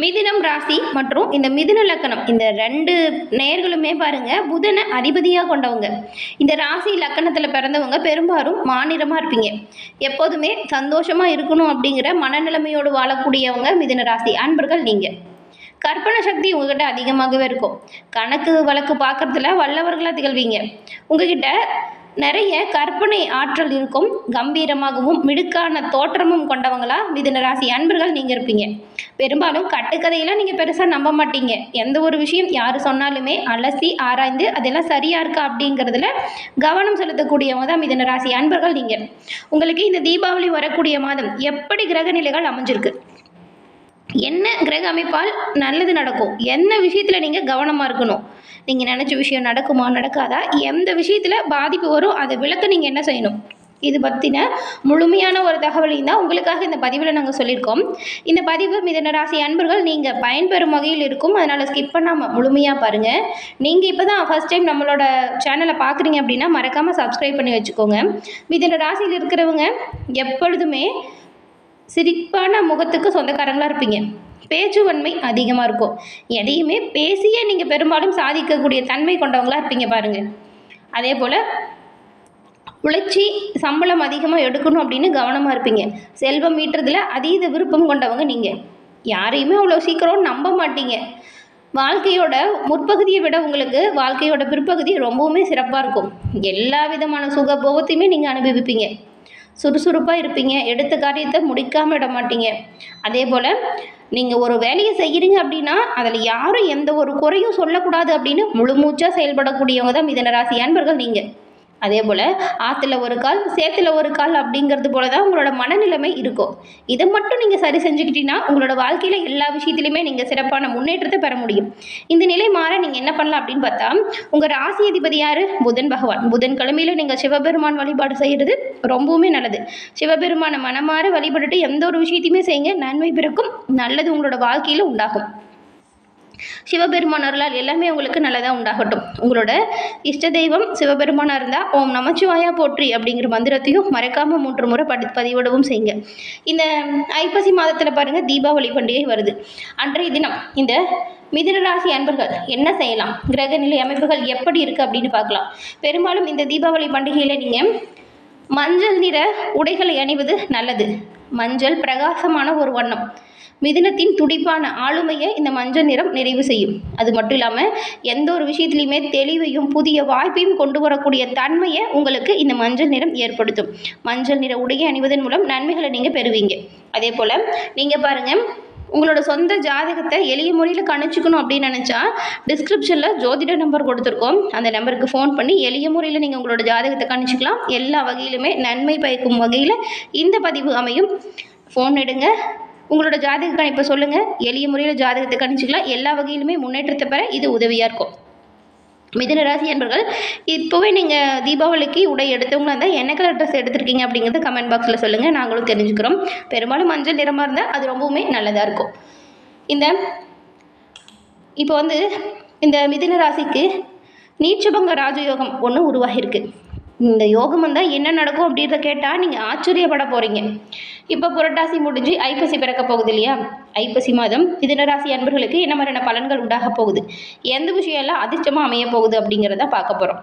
மிதினம் ராசி மற்றும் இந்த மிதுன லக்கணம் இந்த ரெண்டு நேர்களுமே பாருங்க புதனை அதிபதியாக கொண்டவங்க. இந்த ராசி லக்கணத்தில் பிறந்தவங்க பெரும்பாலும் மாநிலமாக இருப்பீங்க. எப்போதுமே சந்தோஷமாக இருக்கணும் அப்படிங்கிற மனநிலைமையோடு வாழக்கூடியவங்க மிதுன ராசி அன்பர்கள் நீங்கள் கற்பனை சக்தி உங்ககிட்ட அதிகமாகவே இருக்கும். கணக்கு வழக்கு பார்க்குறதுல வல்லவர்களாக திகழ்வீங்க. உங்ககிட்ட நிறைய கற்பனை ஆற்றல் இருக்கும் கம்பீரமாகவும் மிடுக்கான தோற்றமும் கொண்டவங்களா? மிதுன ராசி அன்பர்கள் நீங்கள் இருப்பீங்க. பெரும்பாலும் கட்டுக்கதையெல்லாம் நீங்கள் பெருசாக நம்ப மாட்டீங்க. எந்த ஒரு விஷயம் யார் சொன்னாலுமே அலசி ஆராய்ந்து அதெல்லாம் சரியாக இருக்கா அப்படிங்கிறதுல கவனம் செலுத்தக்கூடியவங்க தான் மிதுன ராசி அன்பர்கள் நீங்கள் உங்களுக்கு இந்த தீபாவளி வரக்கூடிய மாதம் எப்படி கிரக நிலைகள் அமைஞ்சிருக்கு? என்ன கிரக அமைப்பால் நல்லது நடக்கும்? என்ன விஷயத்தில் நீங்கள் கவனமாக இருக்கணும்? நீங்கள் நினச்ச விஷயம் நடக்குமா நடக்காதா? எந்த விஷயத்தில் பாதிப்பு வரும் அதை விளக்க நீங்கள் என்ன செய்யணும்? இது பற்றின முழுமையான ஒரு தகவலையும் தான் உங்களுக்காக இந்த பதிவில் நாங்கள் சொல்லியிருக்கோம். இந்த பதிவு மிதன ராசி அன்பர்கள் நீங்கள் பயன்பெறும் வகையில் இருக்கும். அதனால் ஸ்கிப் பண்ணாமல் முழுமையாக பாருங்கள் நீங்கள் இப்போ தான் ஃபஸ்ட் டைம் நம்மளோட சேனலை பார்க்குறீங்க அப்படின்னா மறக்காமல் சப்ஸ்கிரைப் பண்ணி வச்சுக்கோங்க. மிதன ராசியில் இருக்கிறவங்க எப்பொழுதுமே சிரிப்பான முகத்துக்கு சொந்தக்காரங்களாக இருப்பீங்க. பேச்சுவன்மை அதிகமாக இருக்கும். எதையுமே பேசியே நீங்கள் பெரும்பாலும் சாதிக்கக்கூடிய தன்மை கொண்டவங்களா இருப்பீங்க பாருங்கள் அதே போல் உழைச்சி சம்பளம் அதிகமாக எடுக்கணும் அப்படின்னு கவனமாக இருப்பீங்க. செல்வம் ஈட்டுறதுல அதீத விருப்பம் கொண்டவங்க நீங்கள் யாரையுமே அவ்வளோ சீக்கிரம் நம்ப மாட்டீங்க. வாழ்க்கையோட முற்பகுதியை விட உங்களுக்கு வாழ்க்கையோட பிற்பகுதி ரொம்பவுமே சிறப்பாக இருக்கும். எல்லா விதமான சுகபோகத்தையுமே நீங்கள் அனுபவிப்பீங்க. சுறுசுறுப்பாக இருப்பீங்க. எடுத்த காரியத்தை முடிக்காமல் விட மாட்டீங்க. அதே போல் நீங்கள் ஒரு வேலையை செய்கிறீங்க அப்படின்னா அதில் யாரும் எந்த ஒரு குறையும் சொல்லக்கூடாது அப்படின்னு முழுமூச்சாக செயல்படக்கூடியவங்க தான் மிதனராசி அன்பர்கள் நீங்கள் அதே போல் ஆற்றுல ஒரு கால் சேத்துல ஒரு கால் அப்படிங்கிறது போல தான் உங்களோட மனநிலைமை இருக்கும். இதை மட்டும் நீங்கள் சரி செஞ்சுக்கிட்டீங்கன்னா உங்களோட வாழ்க்கையில் எல்லா விஷயத்துலையுமே நீங்கள் சிறப்பான முன்னேற்றத்தை பெற முடியும். இந்த நிலை மாற நீங்கள் என்ன பண்ணலாம் அப்படின்னு பார்த்தா உங்கள் ராசி அதிபதி யார்? புதன் பகவான். புதன் கிழமையில் நீங்கள் சிவபெருமான் வழிபாடு செய்கிறது ரொம்பவுமே நல்லது. சிவபெருமானை மனமாற வழிபட்டுட்டு எந்த ஒரு விஷயத்தையுமே செய்யுங்க. நன்மை பிறக்கும். நல்லது உங்களோட வாழ்க்கையில் உண்டாகும். சிவபெருமான் அருளால் எல்லாமே உங்களுக்கு நல்லதாக உண்டாகட்டும். உங்களோட இஷ்ட தெய்வம் சிவபெருமானாக இருந்தால் ஓம் நமச்சிவாயா போற்றி அப்படிங்கிற மந்திரத்தையும் மறக்காமல் மூன்று முறை படி பதிவிடவும் செய்யுங்க. இந்த ஐப்பசி மாதத்தில் பாருங்கள் தீபாவளி பண்டிகை வருது. அன்றைய தினம் இந்த மிதுனராசி அன்பர்கள் என்ன செய்யலாம்? கிரகநிலை அமைப்புகள் எப்படி இருக்குது அப்படின்னு பார்க்கலாம். பெரும்பாலும் இந்த தீபாவளி பண்டிகையில் நீங்கள் மஞ்சள் நிற உடைகளை அணிவது நல்லது. மஞ்சள் பிரகாசமான ஒரு வண்ணம். மிதுனத்தின் துடிப்பான ஆளுமையை இந்த மஞ்சள் நிறம் நிறைவு செய்யும். அது மட்டும் இல்லாமல் எந்த ஒரு விஷயத்துலையுமே தெளிவையும் புதிய வாய்ப்பையும் கொண்டு வரக்கூடிய தன்மையை உங்களுக்கு இந்த மஞ்சள் நிறம் ஏற்படுத்தும். மஞ்சள் நிற உடையை அணிவதன் மூலம் நன்மைகளை நீங்கள் பெறுவீங்க. அதே போல் நீங்கள் பாருங்கள் உங்களோட சொந்த ஜாதகத்தை எளிய முறையில் கணிச்சிக்கணும் அப்படின்னு நினச்சா டிஸ்கிரிப்ஷனில் ஜோதிட நம்பர் கொடுத்துருக்கோம். அந்த நம்பருக்கு ஃபோன் பண்ணி எளிய முறையில் நீங்கள் உங்களோட ஜாதகத்தை கணிச்சிக்கலாம். எல்லா வகையிலுமே நன்மை பயக்கும் வகையில் இந்த பதிவு அமையும். ஃபோன் எடுங்க. உங்களோட ஜாதக கணிப்பை சொல்லுங்கள் எளிய முறையில் ஜாதகத்தை கணிச்சிக்கலாம். எல்லா வகையிலுமே முன்னேற்றத்தை பெற இது உதவியாக இருக்கும். மிதன ராசி என்பர்கள் இப்போவே நீங்கள் தீபாவளிக்கு உடை எடுத்தவங்களா இருந்தால் என்ன கலர் ட்ரெஸ் எடுத்திருக்கீங்க அப்படிங்கிறத கமெண்ட் பாக்ஸில் சொல்லுங்கள் நாங்களும் தெரிஞ்சுக்கிறோம். பெரும்பாலும் மஞ்சள் நிறமாக இருந்தால் அது ரொம்பவுமே நல்லதாக இருக்கும். இந்த இப்போ வந்து இந்த மிதின ராசிக்கு நீச்சபங்க ராஜயோகம் ஒன்று உருவாகியிருக்கு. இந்த யோகம் வந்தால் என்ன நடக்கும் அப்படின்றத கேட்டால் நீங்கள் ஆச்சரியப்பட போகிறீங்க இப்போ புரட்டாசி முடிஞ்சு ஐப்பசி பிறக்க போகுது இல்லையா? ஐப்பசி மாதம் மிதனராசி அன்பர்களுக்கு என்ன மாதிரியான பலன்கள் உண்டாக போகுது? எந்த விஷயம் எல்லாம் அதிர்ஷ்டமாக அமைய போகுது அப்படிங்கிறத பார்க்க போகிறோம்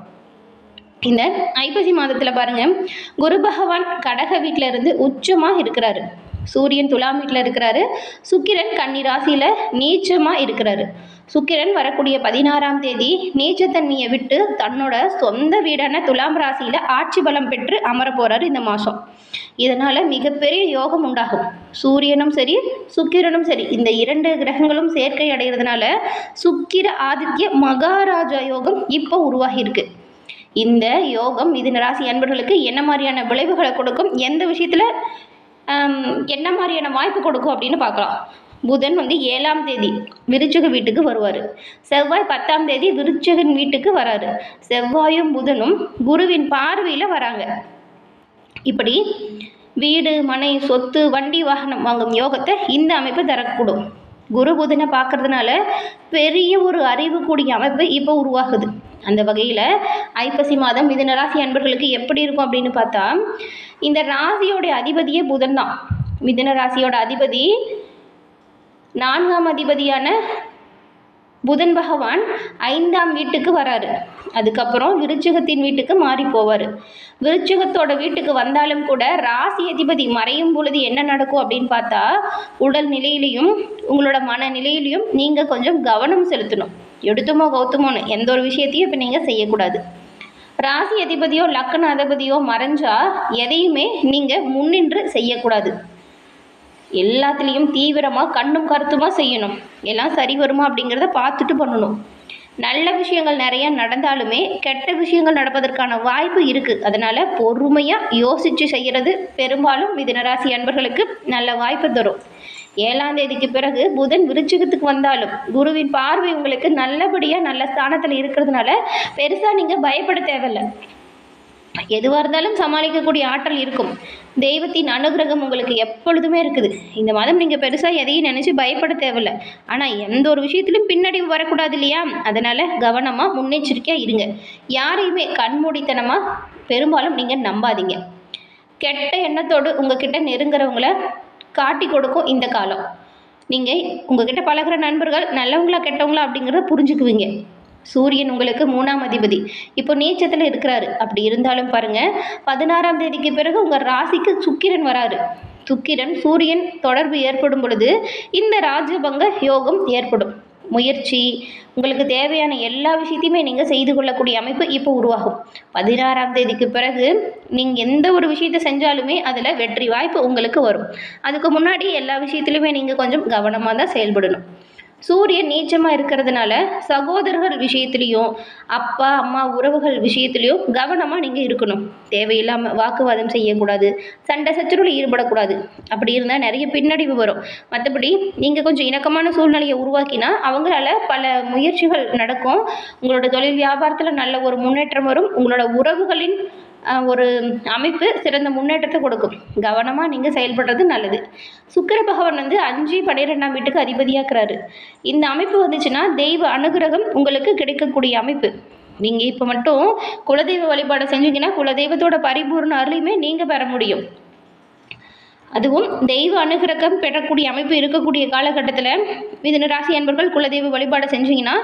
இந்த ஐப்பசி மாதத்தில் பாருங்கள் குரு பகவான் கடக வீட்டில் இருந்து உச்சமாக இருக்கிறாரு. சூரியன் துலாம் வீட்டில் இருக்கிறாரு. சுக்கிரன் கன்னி ராசியில் நீச்சமாக இருக்கிறாரு. சுக்கிரன் வரக்கூடிய பதினாறாம் தேதி நீச்சத்தன்மையை விட்டு தன்னோட சொந்த வீடான துலாம் ராசியில் ஆட்சி பலம் பெற்று அமர போகிறாரு இந்த மாதம் இதனால் மிகப்பெரிய யோகம் உண்டாகும். சூரியனும் சரி சுக்கிரனும் சரி இந்த இரண்டு கிரகங்களும் சேர்க்கை அடைகிறதுனால சுக்கிர ஆதித்ய மகாராஜா யோகம் இப்போ உருவாகியிருக்கு இந்த யோகம் மிதுன ராசி அன்பர்களுக்கு என்ன மாதிரியான விளைவுகளை கொடுக்கும்? எந்த விஷயத்தில் என்ன மாதிரியான வாய்ப்பு கொடுக்கும் அப்படின்னு பார்க்கலாம். புதன் வந்து ஏழாம் தேதி விருச்சக வீட்டுக்கு வருவார். செவ்வாய் பத்தாம் தேதி விருச்சகன் வீட்டுக்கு வராரு. செவ்வாயும் புதனும் குருவின் பார்வையில் வராங்க. இப்படி வீடு மனை சொத்து வண்டி வாகனம் வாங்கும் யோகத்தை இந்த அமைப்பு தரக்கூடும். குரு புதனை பார்க்கறதுனால பெரிய ஒரு அறிவு கூடிய அமைப்பு இப்போ உருவாகுது. அந்த வகையில் ஐப்பசி மாதம் மிதுன ராசி அன்பர்களுக்கு எப்படி இருக்கும் அப்படின்னு பார்த்தா இந்த ராசியோடைய அதிபதியே புதன் தான். மிதுன ராசியோட அதிபதி நான்காம் அதிபதியான புதன் பகவான் ஐந்தாம் வீட்டுக்கு வராரு. அதுக்கப்புறம் விருச்சகத்தின் வீட்டுக்கு மாறி போவார். விருச்சகத்தோட வீட்டுக்கு வந்தாலும் கூட ராசி அதிபதி மறையும் பொழுது என்ன நடக்கும் அப்படின்னு பார்த்தா உடல் நிலையிலையும் உங்களோட மனநிலையிலையும் நீங்கள் கொஞ்சம் கவனம் செலுத்தணும். எடுத்துமோ கௌத்தமோன்னு எந்த ஒரு விஷயத்தையும் இப்போ நீங்கள் செய்யக்கூடாது. ராசி அதிபதியோ லக்கண அதிபதியோ மறைஞ்சா எதையுமே நீங்கள் முன்னின்று செய்யக்கூடாது. எல்லாத்துலேயும் தீவிரமாக கண்ணும் கருத்துமாக செய்யணும். எல்லாம் சரி வருமா அப்படிங்கிறத பார்த்துட்டு பண்ணணும். நல்ல விஷயங்கள் நிறைய நடந்தாலுமே கெட்ட விஷயங்கள் நடப்பதற்கான வாய்ப்பு இருக்குது அதனால் பொறுமையாக யோசித்து செய்கிறது பெரும்பாலும் மிதனராசி அன்பர்களுக்கு நல்ல வாய்ப்பு தரும். ஏழாம் தேதிக்கு பிறகு புதன் விருச்சிகத்துக்கு வந்தாலும் குருவின் பார்வை உங்களுக்கு நல்லபடியாக நல்ல ஸ்தானத்தில் இருக்கிறதுனால பெருசாக நீங்கள் பயப்பட தேவையில்லை. எதுவாக இருந்தாலும் சமாளிக்கக்கூடிய ஆற்றல் இருக்கும். தெய்வத்தின் அனுகிரகம் உங்களுக்கு எப்பொழுதுமே இருக்குது. இந்த மாதம் நீங்கள் பெருசாக எதையும் நினச்சி பயப்பட தேவையில்ல. ஆனால் எந்த ஒரு விஷயத்திலும் பின்னடைவு வரக்கூடாது இல்லையா? அதனால் கவனமாக முன்னெச்சரிக்கையாக இருங்க. யாரையுமே கண்மூடித்தனமாக பெரும்பாலும் நீங்கள் நம்பாதீங்க. கெட்ட எண்ணத்தோடு உங்ககிட்ட நெருங்குறவங்கள காட்டி கொடுக்கும் இந்த காலம். நீங்கள் உங்ககிட்ட பழகுற நண்பர்கள் நல்லவங்களா கெட்டவங்களா அப்படிங்கிறத புரிஞ்சுக்குவீங்க. சூரியன் உங்களுக்கு மூணாம் அதிபதி. இப்போ நீச்சத்தில் இருக்கிறாரு. அப்படி இருந்தாலும் பாருங்கள் பதினாறாம் தேதிக்கு பிறகு உங்கள் ராசிக்கு சுக்கிரன் வராரு. சுக்கிரன் சூரியன் தொடர்பு ஏற்படும் பொழுது இந்த ராஜபங்க யோகம் ஏற்படும். முயற்சி உங்களுக்கு தேவையான எல்லா விஷயத்தையுமே நீங்கள் செய்து கொள்ளக்கூடிய அமைப்பு இப்போ உருவாகும். பதினாறாம் தேதிக்கு பிறகு நீங்கள் எந்த ஒரு விஷயத்தை செஞ்சாலுமே அதில் வெற்றி வாய்ப்பு உங்களுக்கு வரும். அதுக்கு முன்னாடி எல்லா விஷயத்துலையுமே நீங்கள் கொஞ்சம் கவனமாக தான் செயல்படணும். சூரியன் நீச்சமாக இருக்கிறதுனால சகோதரர்கள் விஷயத்துலேயும் அப்பா அம்மா உறவுகள் விஷயத்துலேயும் கவனமாக நீங்கள் இருக்கணும். தேவையில்லாமல் வாக்குவாதம் செய்யக்கூடாது. சண்டை சச்சரவில் ஈடுபடக்கூடாது. அப்படி இருந்தால் நிறைய பின்னடைவு வரும். மற்றபடி நீங்கள் கொஞ்சம் இணக்கமான சூழ்நிலையை உருவாக்கினா அவங்களால பல முயற்சிகள் நடக்கும். உங்களோட தொழில் வியாபாரத்தில் நல்ல ஒரு முன்னேற்றம் வரும். உங்களோட உறவுகளின் ஒரு அமைப்பு சிறந்த முன்னேற்றத்தை கொடுக்கும். கவனமாக நீங்கள் செயல்படுறது நல்லது. சுக்கர பகவான் வந்து அஞ்சு பன்னிரெண்டாம் வீட்டுக்கு அதிபதியாக்குறாரு. இந்த அமைப்பு வந்துச்சுன்னா தெய்வ அனுகிரகம் உங்களுக்கு கிடைக்கக்கூடிய அமைப்பு. நீங்கள் இப்போ மட்டும் குலதெய்வ வழிபாடு செஞ்சீங்கன்னா குலதெய்வத்தோட பரிபூர்ண அருளையுமே நீங்கள் பெற முடியும். அதுவும் தெய்வ அனுகிரகம் பெறக்கூடிய அமைப்பு இருக்கக்கூடிய காலகட்டத்தில் மிதுன ராசி அன்பர்கள் குலதெய்வ வழிபாடு செஞ்சீங்கன்னா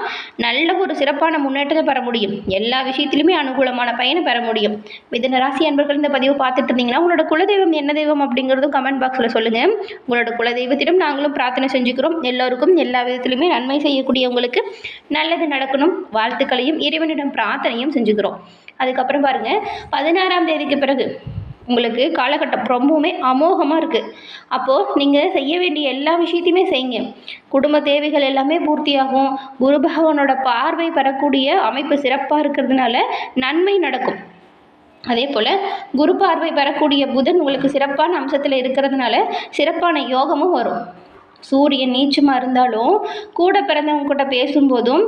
நல்ல ஒரு சிறப்பான முன்னேற்றத்தை பெற முடியும். எல்லா விஷயத்திலுமே அனுகூலமான பயனை பெற முடியும். மிதுன ராசி அன்பர்கள் இந்த பதிவு பார்த்துட்டு இருந்தீங்கன்னா உங்களோட குலதெய்வம் என்ன தெய்வம் அப்படிங்கிறதும் கமெண்ட் பாக்ஸில் சொல்லுங்கள் உங்களோட குலதெய்வத்திடம் நாங்களும் பிரார்த்தனை செஞ்சுக்கிறோம். எல்லோருக்கும் எல்லா விதத்திலுமே நன்மை செய்யக்கூடியவங்களுக்கு நல்லது நடக்கணும். வாழ்த்துக்களையும் இறைவனிடம் பிரார்த்தனையும் செஞ்சுக்கிறோம். அதுக்கப்புறம் பாருங்கள் பதினாறாம் தேதிக்கு பிறகு உங்களுக்கு காலகட்டம் ரொம்பவுமே அமோகமாக இருக்குது அப்போது நீங்கள் செய்ய வேண்டிய எல்லா விஷயத்தையுமே செய்யுங்க. குடும்ப தேவைகள் எல்லாமே பூர்த்தியாகும். குரு பகவானோட பார்வை பெறக்கூடிய அமைப்பு சிறப்பாக இருக்கிறதுனால நன்மை நடக்கும். அதே போல் குரு பார்வை பெறக்கூடிய புதன் உங்களுக்கு சிறப்பான அம்சத்தில் இருக்கிறதுனால சிறப்பான யோகமும் வரும். சூரியன் நீச்சமாக இருந்தாலும் கூட பிறந்தவங்க கூட பேசும்போதும்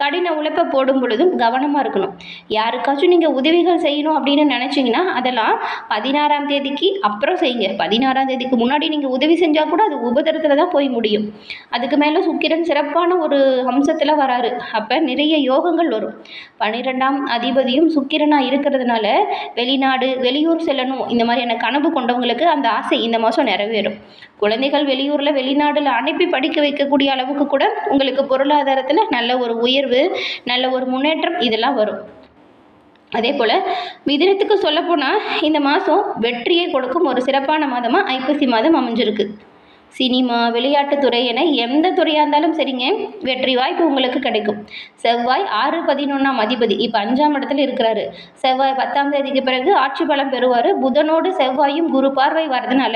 கடின உழைப்பை போடும் பொழுதும் கவனமாக இருக்கணும். யாருக்காச்சும் நீங்கள் உதவிகள் செய்யணும் அப்படின்னு நினச்சிங்கன்னா அதெல்லாம் பதினாறாம் தேதிக்கு அப்புறம் செய்யுங்க. பதினாறாம் தேதிக்கு முன்னாடி நீங்கள் உதவி செஞ்சால் கூட அது உபதரத்தில் தான் போய் முடியும். அதுக்கு மேலே சுக்கிரன் சிறப்பான ஒரு அம்சத்தில் வராரு. அப்போ நிறைய யோகங்கள் வரும். பன்னிரெண்டாம் அதிபதியும் சுக்கிரனாக இருக்கிறதுனால வெளிநாடு வெளியூர் செல்லணும். இந்த மாதிரியான கனவு கொண்டவங்களுக்கு அந்த ஆசை இந்த மாதம் நிறைவேறும். குழந்தைகள் வெளியூரில் வெளிநாட்டில் அனுப்பி படிக்க வைக்கக்கூடிய அளவுக்கு கூட உங்களுக்கு பொருளாதாரத்தில் நல்ல ஒரு உயர்வு நல்ல ஒரு முன்னேற்றம் இதெல்லாம் வரும். அதே போல் மிதினத்துக்கு சொல்லப்போனால் இந்த மாதம் வெற்றியை கொடுக்கும் ஒரு சிறப்பான மாதமாக ஐப்பசி மாதம் அமைஞ்சிருக்கு. சினிமா விளையாட்டுத்துறை என எந்த துறையாக இருந்தாலும் சரிங்க வெற்றி வாய்ப்பு உங்களுக்கு கிடைக்கும். செவ்வாய் ஆறு பதினொன்றாம் அதிபதி இப்போ அஞ்சாம் இடத்துல இருக்கிறாரு. செவ்வாய் பத்தாம் தேதிக்கு பிறகு ஆட்சி பலம் பெறுவார். புதனோடு செவ்வாயும் குரு பார்வை வரதுனால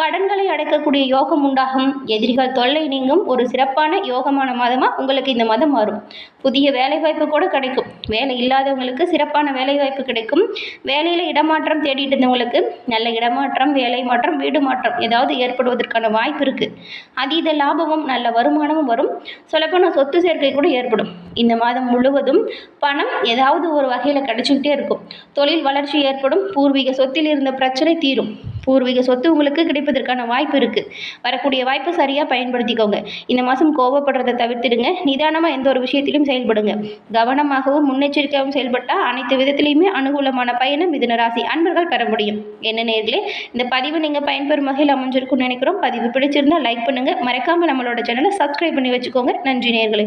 கடன்களை அடைக்கக்கூடிய யோகம் உண்டாகும். எதிரிகள் தொல்லை நீங்கும். ஒரு சிறப்பான யோகமான மாதமாக உங்களுக்கு இந்த மாதம் மாறும். புதிய வேலைவாய்ப்பு கூட கிடைக்கும். வேலை இல்லாதவங்களுக்கு சிறப்பான வேலைவாய்ப்பு கிடைக்கும். வேலையில் இடமாற்றம் தேடிட்டு இருந்தவங்களுக்கு நல்ல இடமாற்றம் வேலை மாற்றம் வீடு மாற்றம் ஏதாவது ஏற்படுவதற்கான வாய்ப்பு வாய்ப்பு இருக்குது அதீத லாபமும் நல்ல வருமானமும் வரும். சொல்லப்போனால் சொத்து சேர்க்கை கூட ஏற்படும். இந்த மாதம் முழுவதும் பணம் ஏதாவது ஒரு வகையில் கிடச்சிக்கிட்டே இருக்கும். தொழில் வளர்ச்சி ஏற்படும். பூர்வீக சொத்தில் இருந்த பிரச்சனை தீரும். பூர்வீக சொத்து உங்களுக்கு கிடைப்பதற்கான வாய்ப்பு இருக்குது வரக்கூடிய வாய்ப்பை சரியாக பயன்படுத்திக்கோங்க. இந்த மாதம் கோபப்படுறதை தவிர்த்துடுங்க. நிதானமாக எந்த ஒரு விஷயத்திலும் செயல்படுங்க. கவனமாகவும் முன்னெச்சரிக்கையாகவும் செயல்பட்டால் அனைத்து விதத்திலையுமே அனுகூலமான பயணம் மிதுன ராசி அன்பர்கள் பெற முடியும். என்ன நேர்களே இந்த பதிவு நீங்கள் பயன்பெறும் வகையில் அமைஞ்சிருக்கும்னு நினைக்கிறோம். பதிவு பிடிச்சிருந்தால் லைக் பண்ணுங்கள் மறக்காமல் நம்மளோட சேனலை சப்ஸ்கிரைப் பண்ணி வச்சுக்கோங்க. நன்றி நேர்களே.